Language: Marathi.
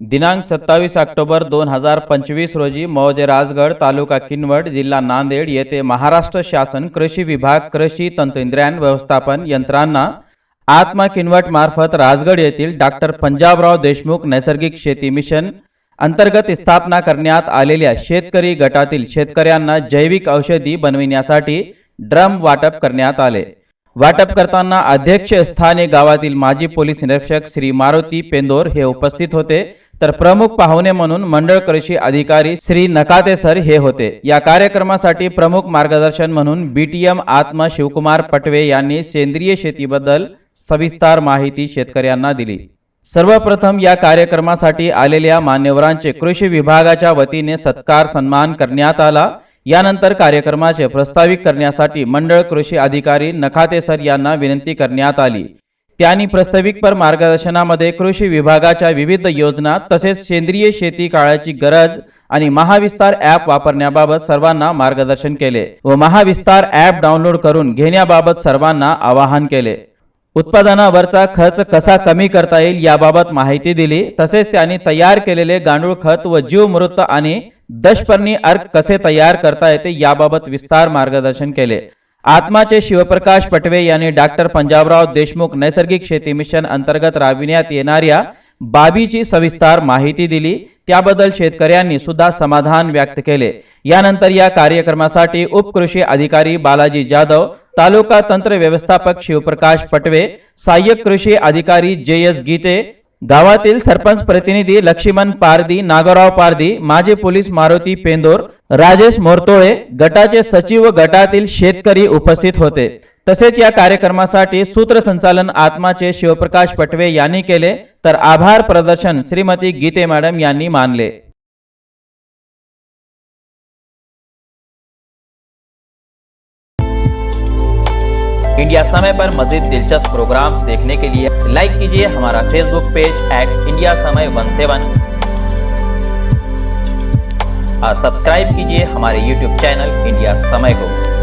दिनांक सत्तावीस ऑक्टोबर दोन हजार पंचवीस रोजी मौजे राजगड तालुका किनवट जिल्हा नांदेड येथे महाराष्ट्र शासन कृषी विभाग कृषी तंत्रज्ञान व्यवस्थापन यंत्रांना आत्मा किनवट मार्फत राजगड येथील डॉक्टर पंजाबराव देशमुख नैसर्गिक शेती मिशन अंतर्गत स्थापना करण्यात आलेल्या शेतकरी गटातील शेतकऱ्यांना जैविक औषधी बनविण्यासाठी ड्रम वाटप करण्यात आले. वाटप करताना अध्यक्षस्थानी गावातील माजी पोलीस निरीक्षक श्री मारुती पेंदोर हे उपस्थित होते. तर प्रमुख पाहुणे म्हणून मंडळ कृषी अधिकारी श्री नकाते सर हे होते. या कार्यक्रमासाठी प्रमुख मार्गदर्शन म्हणून बीटीएम आत्मा शिवकुमार पटवे यांनी सेंद्रिय शेतीबद्दल सविस्तर माहिती शेतकऱ्यांना दिली. सर्वप्रथम या कार्यक्रमासाठी आलेल्या मान्यवरांचे कृषी विभागाच्या वतीने सत्कार सन्मान करण्यात आला. यानंतर कार्यक्रमाचे प्रस्तावित करण्यासाठी मंडळ कृषी अधिकारी नखाते सर यांना विनंती करण्यात आली. त्यांनी प्रस्ताविकपर मार्गदर्शनामध्ये कृषी विभागाच्या विविध योजना तसेच सेंद्रिय शेती काळाची गरज आणि महाविस्तार ॲप वापरण्याबाबत सर्वांना मार्गदर्शन केले व महाविस्तार ॲप डाउनलोड करून घेण्याबाबत सर्वांना आवाहन केले. उत्पादनावरचा खर्च कसा कमी करता येईल याबाबत माहिती दिली. तसेच त्यांनी तयार केलेले गांडूळ खत व जीवमृत आणि दशपर्णी अर्क कसे तयार करता येते याबाबत विस्तार मार्गदर्शन केले. आत्माचे शिवप्रकाश पटवे यांनी डॉक्टर पंजाबराव देशमुख नैसर्गिक शेती मिशन अंतर्गत राबविण्यात येणाऱ्या बाबीची सविस्तर माहिती दिली. त्याबद्दल शेतकऱ्यांनी सुद्धा समाधान व्यक्त केले. यानंतर या कार्यक्रमासाठी उपकृषी अधिकारी बालाजी जाधव तालुका तंत्र व्यवस्थापक शिवप्रकाश पटवे सहाय्यक कृषी अधिकारी जे एस गीते गावातील सरपंच प्रतिनिधी लक्ष्मण पारदी नागराव पारदी माजी पोलीस मारुती पेंदोर राजेश मोरतोळे गटाचे सचिव व गटातील शेतकरी उपस्थित होते. तसेच या कार्यक्रमासाठी सूत्रसंचालन आत्माचे शिवप्रकाश पटवे यांनी केले तर आभार प्रदर्शन श्रीमती गीते मॅडम यांनी मानले. इंडिया समय पर मजीद दिलचस्प प्रोग्राम्स देखने के लिए लाइक कीजिए हमारा Facebook page at India Samay one seven और सब्सक्राइब कीजिए हमारे यूट्यूब चैनल इंडिया समय को।